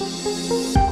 Música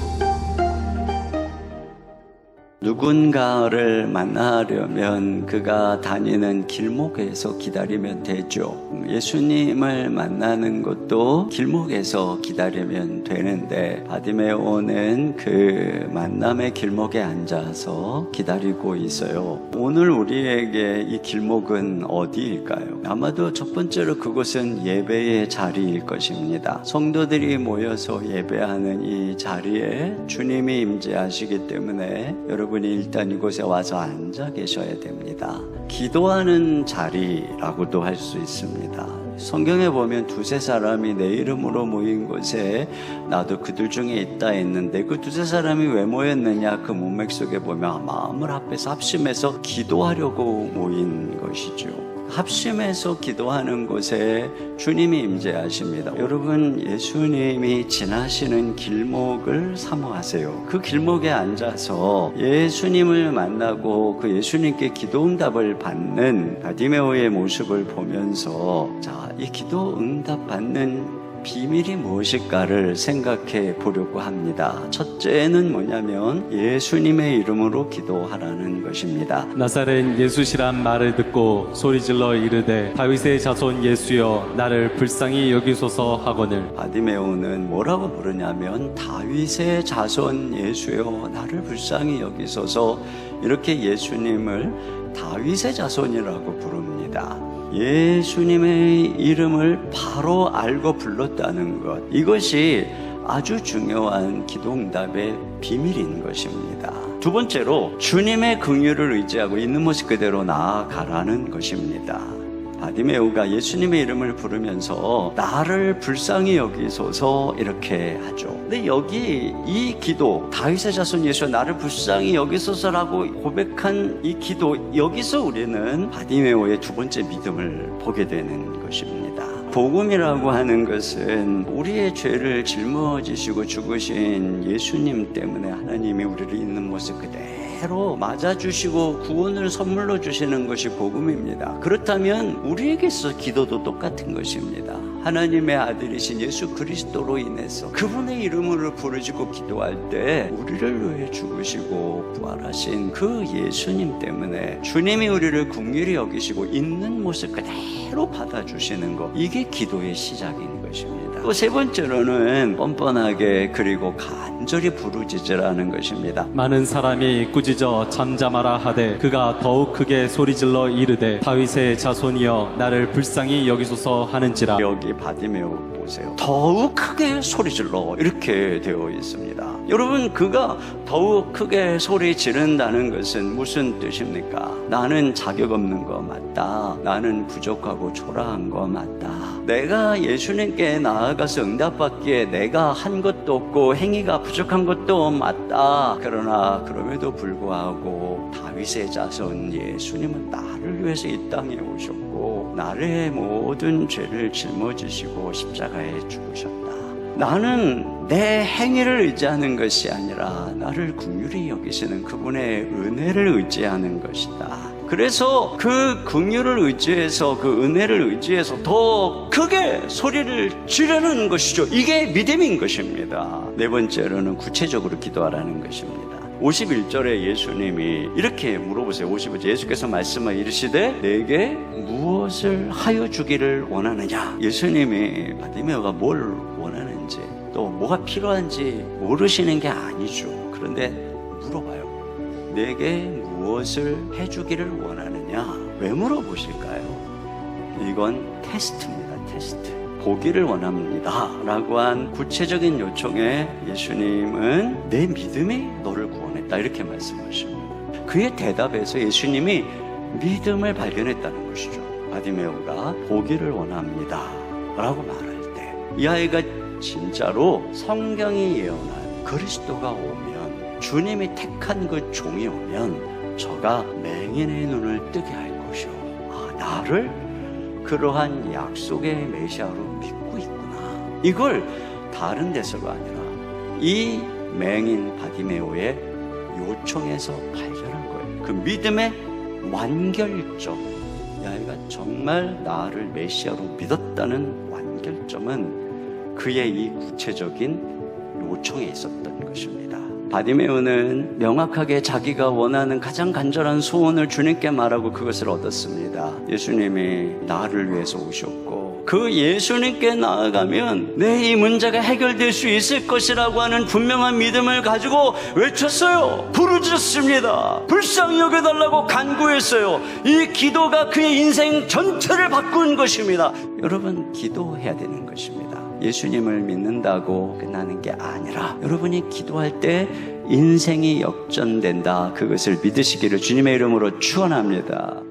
누군가를 만나려면 그가 다니는 길목에서 기다리면 되죠. 예수님을 만나는 것도 길목에서 기다리면 되는데 바디메오는 그 만남의 길목에 앉아서 기다리고 있어요. 오늘 우리에게 이 길목은 어디일까요? 아마도 첫 번째로 그곳은 예배의 자리일 것입니다. 성도들이 모여서 예배하는 이 자리에 주님이 임재하시기 때문에 여러분 이 일단 이곳에 와서 앉아 계셔야 됩니다. 기도하는 자리라고도 할 수 있습니다. 성경에 보면 두세 사람이 내 이름으로 모인 곳에 나도 그들 중에 있다 했는데 그 두세 사람이 왜 모였느냐 그 문맥 속에 보면 마음을 합해서 합심해서 기도하려고 모인 것이죠. 합심해서 기도하는 곳에 주님이 임재하십니다. 여러분 예수님이 지나시는 길목을 사모하세요. 그 길목에 앉아서 예수님을 만나고 그 예수님께 기도 응답을 받는 바디메오의 모습을 보면서 자, 이 기도 응답 받는 비밀이 무엇일까를 생각해 보려고 합니다. 첫째는 뭐냐면 예수님의 이름으로 기도하라는 것입니다. 나사렛 예수시란 말을 듣고 소리질러 이르되 다윗의 자손 예수여 나를 불쌍히 여기소서 하거늘 바디메오는 뭐라고 부르냐면 다윗의 자손 예수여 나를 불쌍히 여기소서 이렇게 예수님을 다윗의 자손이라고 부릅니다. 예수님의 이름을 바로 알고 불렀다는 것 이것이 아주 중요한 기도응답의 비밀인 것입니다. 두 번째로 주님의 긍휼을 의지하고 있는 모습 그대로 나아가라는 것입니다. 바디메오가 예수님의 이름을 부르면서 나를 불쌍히 여기소서 이렇게 하죠. 근데 여기 이 기도 다윗의 자손 예수 나를 불쌍히 여기소서라고 고백한 이 기도 여기서 우리는 바디메오의 두 번째 믿음을 보게 되는 것입니다. 복음이라고 하는 것은 우리의 죄를 짊어지시고 죽으신 예수님 때문에 하나님이 우리를 있는 모습 그대로 맞아주시고 구원을 선물로 주시는 것이 복음입니다. 그렇다면 우리에게서 기도도 똑같은 것입니다. 하나님의 아들이신 예수 그리스도로 인해서 그분의 이름으로 부르짖고 기도할 때 우리를 위해 죽으시고 부활하신 그 예수님 때문에 주님이 우리를 궁휼히 여기시고 있는 모습 그대로 받아주시는 것 이게 기도의 시작인 것입니다. 또 세 번째로는 뻔뻔하게 그리고 간절히 부르짖으라는 것입니다. 많은 사람이 꾸짖어 잠잠하라 하되 그가 더욱 크게 소리질러 이르되 다윗의 자손이여 나를 불쌍히 여기소서 하는지라 여기 바디메오 보세요. 더욱 크게 소리질러 이렇게 되어 있습니다. 여러분 그가 더욱 크게 소리 지른다는 것은 무슨 뜻입니까? 나는 자격 없는 거 맞다. 나는 부족하고 초라한 거 맞다. 내가 예수님께 나아가서 응답받기에 내가 한 것도 없고 행위가 부족한 것도 맞다. 그러나 그럼에도 불구하고 다윗의 자손 예수님은 나를 위해서 이 땅에 오셨고 나의 모든 죄를 짊어지시고 십자가에 죽으셨다. 나는 내 행위를 의지하는 것이 아니라 나를 긍휼히 여기시는 그분의 은혜를 의지하는 것이다. 그래서 그 긍휼을 의지해서 그 은혜를 의지해서 더 크게 소리를 지르는 것이죠. 이게 믿음인 것입니다. 네 번째로는 구체적으로 기도하라는 것입니다. 51절에 예수님이 이렇게 물어보세요. 51절 예수께서 말씀을 이르시되 내게 무엇을 하여 주기를 원하느냐? 예수님이 바디메오가 뭘 원하는지 또 뭐가 필요한지 모르시는 게 아니죠. 그런데 물어봐요. 내게 무엇을 해주기를 원하느냐? 왜 물어보실까요? 이건 테스트입니다. 테스트. 보기를 원합니다. 라고 한 구체적인 요청에 예수님은 내 믿음이 너를 구원했다. 이렇게 말씀하십니다. 그의 대답에서 예수님이 믿음을 발견했다는 것이죠. 바디메오가 보기를 원합니다. 라고 말할 때 이 아이가 진짜로 성경이 예언한 그리스도가 오면 주님이 택한 그 종이 오면 저가 맹인의 눈을 뜨게 할 것이요. 아, 나를 그러한 약속의 메시아로 믿고 있구나. 이걸 다른 데서가 아니라 이 맹인 바디메오의 요청에서 발견한 거예요. 그 믿음의 완결점. 이 아이가 정말 나를 메시아로 믿었다는 완결점은 그의 이 구체적인 요청에 있었던 것입니다. 바디메오는 명확하게 자기가 원하는 가장 간절한 소원을 주님께 말하고 그것을 얻었습니다. 예수님이 나를 위해서 오셨고 그 예수님께 나아가면 내 이 문제가 해결될 수 있을 것이라고 하는 분명한 믿음을 가지고 외쳤어요. 부르짖었습니다. 불쌍히 여겨달라고 간구했어요. 이 기도가 그의 인생 전체를 바꾼 것입니다. 여러분 기도해야 되는 것입니다. 예수님을 믿는다고 끝나는 게 아니라 여러분이 기도할 때 인생이 역전된다. 그것을 믿으시기를 주님의 이름으로 축원합니다.